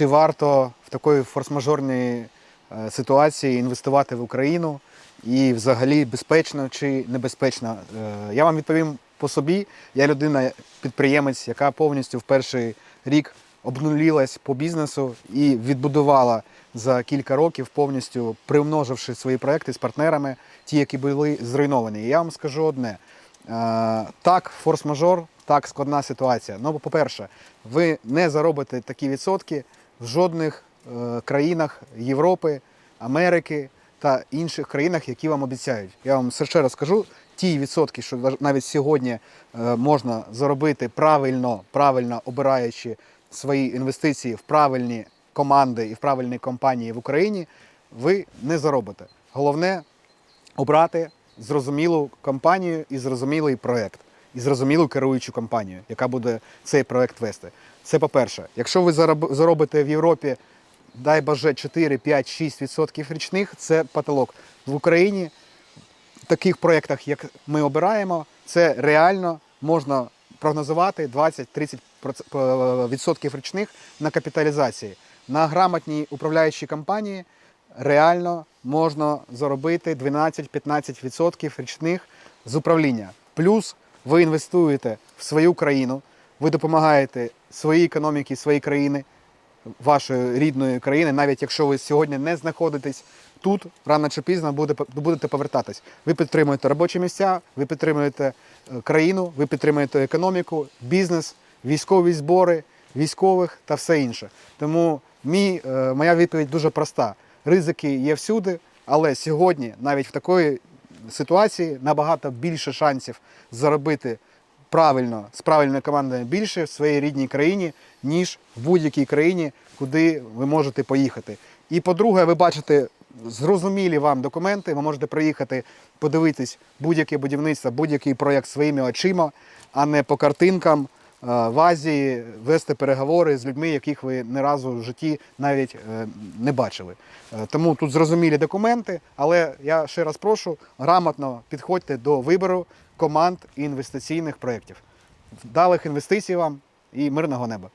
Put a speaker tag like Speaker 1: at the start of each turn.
Speaker 1: чи варто в такої форс-мажорній е, ситуації інвестувати в Україну і взагалі безпечно чи небезпечно. Е, Я вам відповім по собі. Я людина, підприємець, яка повністю в перший рік обнулілась по бізнесу і відбудувала за кілька років, повністю примноживши свої проекти з партнерами, ті, які були зруйновані. Я вам скажу одне: Е, так, форс-мажор, так складна ситуація. Ну, по-перше, ви не заробите такі відсотки в жодних е, країнах Європи, Америки та інших країнах, які вам обіцяють. Я вам ще раз скажу, ті відсотки, що навіть сьогодні е, можна заробити правильно, правильно обираючи свої інвестиції в правильні команди і в правильні компанії в Україні, ви не заробите. Головне обрати зрозумілу компанію і зрозумілий проект, і зрозумілу керуючу компанію, яка буде цей проект вести. Це по-перше. Якщо ви зароб- заробите в Європі, дай боже, 4, 5, 6 відсотків річних, це потолок. В Україні в таких проєктах, як ми обираємо, це реально можна прогнозувати 20-30% е, відсотків річних на капіталізації. На грамотній управляючій компанії реально можна заробити 12-15% річних з управління. Плюс ви інвестуєте в свою країну, ви допомагаєте своїй економіці, своїй країни, вашої рідної країни, навіть якщо ви сьогодні не знаходитесь тут, рано чи пізно буде, будете повертатись. Ви підтримуєте робочі місця, ви підтримуєте е, країну, ви підтримуєте економіку, бізнес, військові збори, військових та все інше. Тому мій, е, моя відповідь дуже проста. Ризики є всюди, але сьогодні, навіть в такої ситуації, набагато більше шансів заробити правильно з правильною командою більше в своїй рідній країні, ніж в будь-якій країні, куди ви можете поїхати. І по-друге, ви бачите зрозумілі вам документи. Ви можете приїхати подивитись будь-яке будівництво, будь-який проєкт своїми очима, а не по картинкам в Азії вести переговори з людьми, яких ви не разу в житті навіть е, не бачили. Е, Тому тут зрозумілі документи, але я ще раз прошу грамотно підходьте до вибору команд і інвестиційних проєктів. Вдалих інвестицій вам і мирного неба.